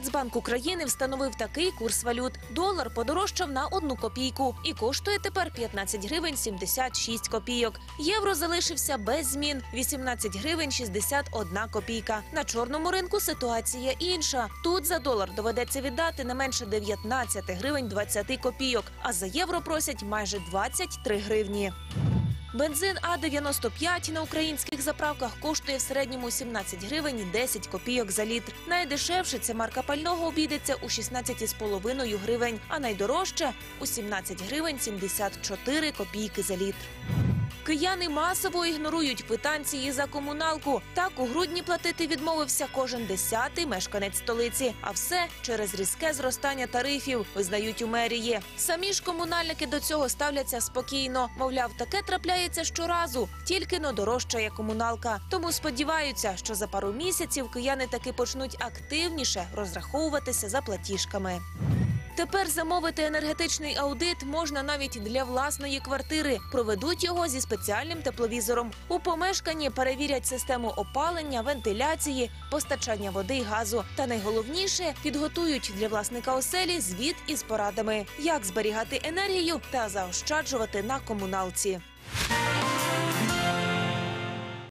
Нацбанк України встановив такий курс валют. Долар подорожчав на одну копійку і коштує тепер 15 гривень 76 копійок. Євро залишився без змін 18 гривень 61 копійка. На чорному ринку ситуація інша. Тут за долар доведеться віддати не менше 19 гривень 20 копійок, а за євро просять майже 23 гривні. Бензин А95 на українських заправках коштує в середньому 17 гривень і 10 копійок за літр. Найдешевше ця марка пального обійдеться у 16,5 гривень, а найдорожче у 17 гривень 74 копійки за літр. Кияни масово ігнорують квитанції за комуналку. Так у грудні платити відмовився кожен десятий мешканець столиці. А все через різке зростання тарифів, визнають у мерії. Самі ж комунальники до цього ставляться спокійно. Мовляв, таке трапляється щоразу, тільки но дорожчає комуналка. Тому сподіваються, що за пару місяців кияни таки почнуть активніше розраховуватися за платіжками. Тепер замовити енергетичний аудит можна навіть для власної квартири. Проведуть його зі спеціальним тепловізором. У помешканні перевірять систему опалення, вентиляції, постачання води й газу. Та найголовніше підготують для власника оселі звіт із порадами, як зберігати енергію та заощаджувати на комуналці.